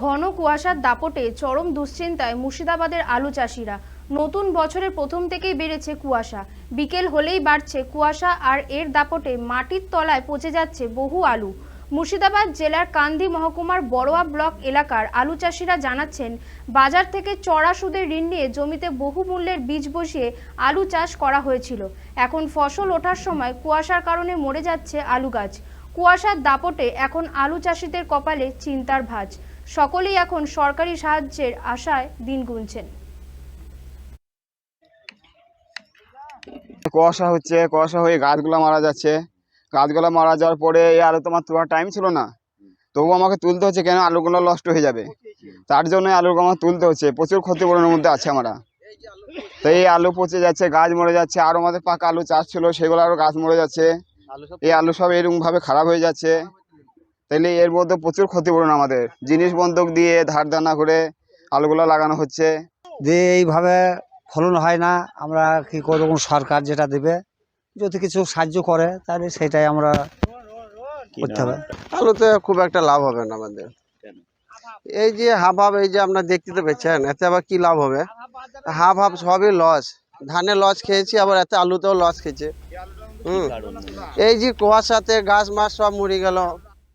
ঘন কুয়াশার দাপটে চরম দুশ্চিন্তায় মুর্শিদাবাদের আলু চাষিরা। নতুন বছরের প্রথম থেকেই বেড়েছে কুয়াশা। বিকেল হলেই বাড়ছে কুয়াশা আর এর দাপটে মাটির তলায় পচে যাচ্ছে বহু আলু। মুর্শিদাবাদ জেলার কান্দি মহকুমার বড়োয়া ব্লক এলাকার আলু চাষিরা জানাচ্ছেন, বাজার থেকে চড়া সুদের ঋণ নিয়ে জমিতে বহু মূল্যের বীজ বসিয়ে আলু চাষ করা হয়েছিল। এখন ফসল ওঠার সময় কুয়াশার কারণে মরে যাচ্ছে আলু গাছ। কুয়াশার দাপটে এখন আলু চাষিদের কপালে চিন্তার ভাঁজ। সকলেই এখন সরকারি সাহায্যের আশায় দিন গুনছেন। কুয়াশা হচ্ছে, কুয়াশা হয়ে গাছগুলো মারা যাচ্ছে। গাছগুলো মারা যাওয়ার পরে আলু তোমার তোলার টাইম ছিল না। তবু আমাকে তুলতে হচ্ছে কেন আলুগুলো নষ্ট হয়ে যাবে। তার জন্য আলুগুলো আমার তুলতে হচ্ছে। প্রচুর ক্ষতিপূরণের মধ্যে আছে আমরা। তো এই আলু পচে যাচ্ছে, গাছ মরে যাচ্ছে, আর আমাদের পাকা আলু চাষ ছিল, সেগুলো আরও গাছ মরে যাচ্ছে। এই আলু সব এরকমভাবে খারাপ হয়ে যাচ্ছে। তাইলে এর মধ্যে প্রচুর ক্ষতিপূরণ আমাদের। জিনিস বন্ধক দিয়ে ধার দানা করে আলুগুলো লাগানো হচ্ছে। যে এইভাবে ফলন হয় না আমরা কি করব? সরকার যেটা দেবে যদি কিছু সাহায্য করে তাহলে সেটাই আমরা করতে হবে। আলুতে খুব একটা লাভ হবে না আমাদের। এই যে হাফ হাফ এই যে আপনার দেখতে তো পেয়েছেন এতে আবার কি লাভ হবে? হাফ হাফ সবই লস। ধানে লস খেয়েছি আবার এতে আলুতেও লস খেয়েছে। হুম। এই যে কুয়াশাতে গাছ মাছ সব মরে গেল।